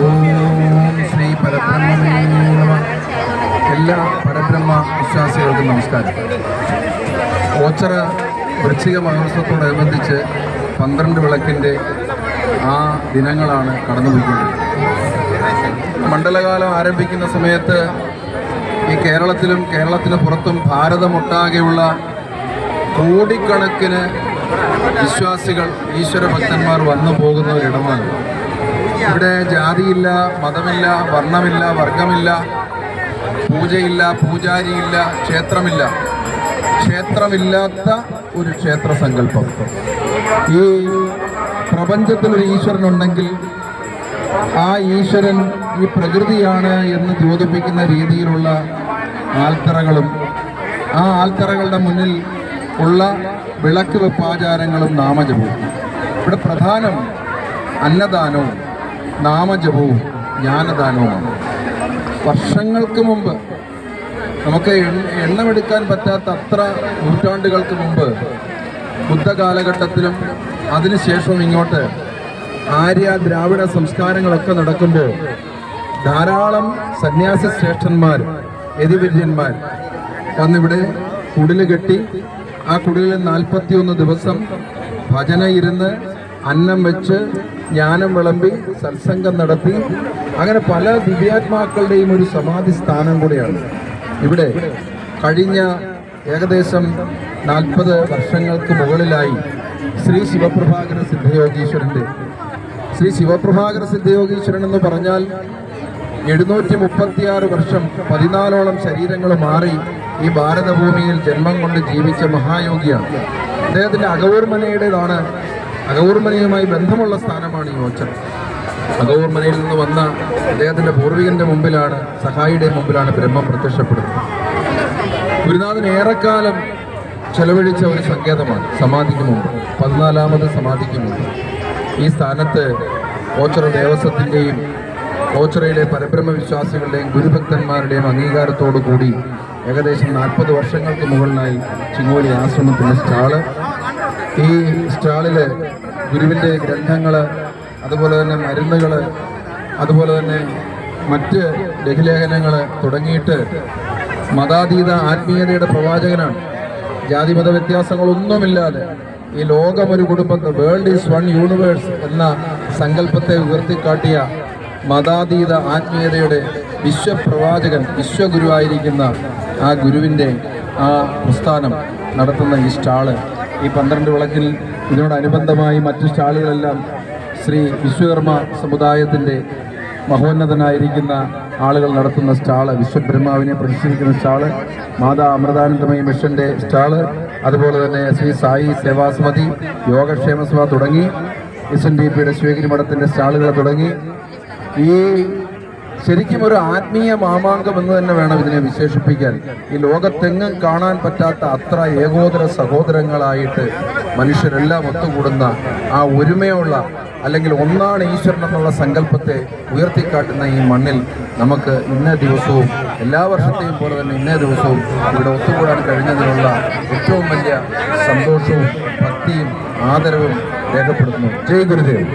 ഓം ശ്രീ എല്ലാ പരബ്രഹ്മ വിശ്വാസികൾക്കും നമസ്കാരം. ഓച്ചറ വൃശ്ചിക മഹോത്സവത്തോടനുബന്ധിച്ച് പന്ത്രണ്ട് വിളക്കിന്റെ ആ ദിനങ്ങളാണ് കടന്നുപോയിക്കൊണ്ടിരിക്കുന്നത്. മണ്ഡലകാലം ആരംഭിക്കുന്ന സമയത്ത് ഈ കേരളത്തിലും കേരളത്തിന് പുറത്തും ഭാരതമൊട്ടാകെയുള്ള കോടിക്കണക്കിന് വിശ്വാസികൾ ഈശ്വര ഭക്തന്മാർ വന്നു പോകുന്ന ഒരിടമാണ്. ഇവിടെ ജാതിയില്ല മതമില്ല വർണമില്ല വർഗമില്ല പൂജയില്ല പൂജാരിയില്ല ക്ഷേത്രമില്ല. ക്ഷേത്രമില്ലാത്ത ഒരു ക്ഷേത്ര സങ്കല്പം. ഈ പ്രപഞ്ചത്തിൽ ഒരു ഈശ്വരനുണ്ടെങ്കിൽ ആ ഈശ്വരൻ ഈ പ്രകൃതിയാണ് എന്ന് ദ്യോതിപ്പിക്കുന്ന രീതിയിലുള്ള ആൽത്തറകളും ആ ആൽത്തറകളുടെ മുന്നിൽ ഉള്ള വിളക്ക് വെപ്പാചാരങ്ങളും നാമജപവും. ഇവിടെ പ്രധാനം അന്നദാനവും. നാമജപവും ജ്ഞാനദാനവുമാണ്. വർഷങ്ങൾക്ക് മുമ്പ് നമുക്ക് എണ്ണ- എണ്ണമെടുക്കാൻ പറ്റാത്ത അത്ര നൂറ്റാണ്ടുകൾക്ക് മുമ്പ് ബുദ്ധ കാലഘട്ടത്തിലും അതിനുശേഷവും ഇങ്ങോട്ട് ആര്യ ദ്രാവിഡ സംസ്കാരങ്ങളൊക്കെ നടക്കുമ്പോൾ ധാരാളം സന്യാസി ശ്രേഷ്ഠന്മാർ യതിവര്യന്മാർ വന്നിവിടെ കുടിൽ കെട്ടി ആ കുടിലിൽ നാൽപ്പത്തിയൊന്ന് ദിവസം ഭജന ഇരുന്ന് അന്നം വെച്ച് ജ്ഞാനം വിളമ്പി സത്സംഗം നടത്തി അങ്ങനെ പല ദിവ്യാത്മാക്കളുടെയും ഒരു സമാധി സ്ഥാനം കൂടിയാണ്. ഇവിടെ കഴിഞ്ഞ ഏകദേശം നാൽപ്പത് വർഷങ്ങൾക്ക് മുകളിലായി ശ്രീ ശിവപ്രഭാകര സിദ്ധയോഗീശ്വരന്റെ. ശ്രീ ശിവപ്രഭാകര സിദ്ധയോഗീശ്വരൻ എന്ന് പറഞ്ഞാൽ എഴുന്നൂറ്റി മുപ്പത്തിയാറ് വർഷം പതിനാലോളം ശരീരങ്ങൾ മാറി ഈ ഭാരതഭൂമിയിൽ ജന്മം കൊണ്ട് ജീവിച്ച മഹായോഗിയാണ്. അദ്ദേഹത്തിന്റെ അകവൂർമനയുടേതാണ് അകവൂർമനയുമായി ബന്ധമുള്ള സ്ഥാനമാണ് ഈ ഓച്ചർ അഗൗർമനയിൽ നിന്ന് വന്ന അദ്ദേഹത്തിന്റെ പൂർവികന്റെ മുമ്പിലാണ് സഹായിയുടെ മുമ്പിലാണ് ബ്രഹ്മം പ്രത്യക്ഷപ്പെടുന്നത്. ഗുരുനാഥൻ ഏറെക്കാലം ചെലവഴിച്ച ഒരു സങ്കേതമാണ് സമാധിക്ക് മുമ്പ്. പതിനാലാമത് സമാധിക്ക് മുമ്പ്. ഈ സ്ഥാനത്ത് ഓച്ചറ ദേവസ്വത്തിന്റെയും ഓച്ചറയിലെ പരബ്രഹ്മ വിശ്വാസികളുടെയും ഗുരുഭക്തന്മാരുടെയും അംഗീകാരത്തോടു കൂടി ഏകദേശം നാൽപ്പത് വർഷങ്ങൾക്ക് മുകളിലായി ചിങ്ങോലി ആശ്രമത്തിന്റെ സ്റ്റാൾ ഈ സ്റ്റാളിൽ ഗുരുവിന്റെ ഗ്രന്ഥങ്ങൾ അതുപോലെ തന്നെ മരുന്നുകൾ അതുപോലെ തന്നെ മറ്റ് ലഘുലേഖനങ്ങൾ തുടങ്ങിയിട്ട് മതാതീത ആത്മീയതയുടെ പ്രവാചകനാണ്. ജാതിമത വ്യത്യാസങ്ങളൊന്നുമില്ലാതെ ഈ ലോകം ഒരു കുടുംബം വേൾഡ് ഈസ് വൺ യൂണിവേഴ്സ് എന്ന സങ്കല്പത്തെ ഉയർത്തിക്കാട്ടിയ മതാതീത ആത്മീയതയുടെ വിശ്വപ്രവാചകൻ വിശ്വഗുരുവായിരിക്കുന്ന ആ ഗുരുവിന്റെ ആ പ്രസ്ഥാനം നടത്തുന്ന ഈ സ്റ്റാൾ ഈ പന്ത്രണ്ട് വിളക്കിൽ ഇതിനോടനുബന്ധമായി മറ്റ് സ്റ്റാളുകളെല്ലാം ശ്രീ വിശ്വകർമ്മ സമുദായത്തിന്റെ മഹോന്നതനായിരിക്കുന്ന ആളുകൾ നടത്തുന്ന സ്റ്റാൾ വിശ്വബ്രഹ്മാവിനെ പ്രതിഷ്ഠിക്കുന്ന സ്റ്റാൾ മാതാ അമൃതാനന്ദമയി മിഷന്റെ സ്റ്റാൾ അതുപോലെ തന്നെ ശ്രീ സായി സേവാസമതി യോഗക്ഷേമ സഭ തുടങ്ങി എസ് എൻ ഡി പിയുടെ ശിവഗിരി മഠത്തിന്റെ സ്റ്റാളുകൾ തുടങ്ങി. ഈ ശരിക്കും ഒരു ആത്മീയ മാമാങ്കം എന്ന് തന്നെ വേണം ഇതിനെ വിശേഷിപ്പിക്കാൻ. ഈ ലോകത്തെങ്ങും കാണാൻ പറ്റാത്ത അത്ര ഏകോദര സഹോദരങ്ങളായിട്ട് മനുഷ്യരെല്ലാം ഒത്തുകൂടുന്ന ആ ഒരുമയുള്ള അല്ലെങ്കിൽ ഒന്നാണ് ഈശ്വരൻ എന്നുള്ള സങ്കല്പത്തെ ഉയർത്തിക്കാട്ടുന്ന ഈ മണ്ണിൽ നമുക്ക് ഇന്നേ ദിവസവും എല്ലാ വർഷത്തെയും പോലെ തന്നെ ഇന്നേ ദിവസവും ഇവിടെ ഒത്തുകൂടാൻ കഴിഞ്ഞതിനുള്ള ഏറ്റവും വലിയ സന്തോഷവും ഭക്തിയും ആദരവും രേഖപ്പെടുത്തുന്നു. ജയ് ഗുരുദേവ്.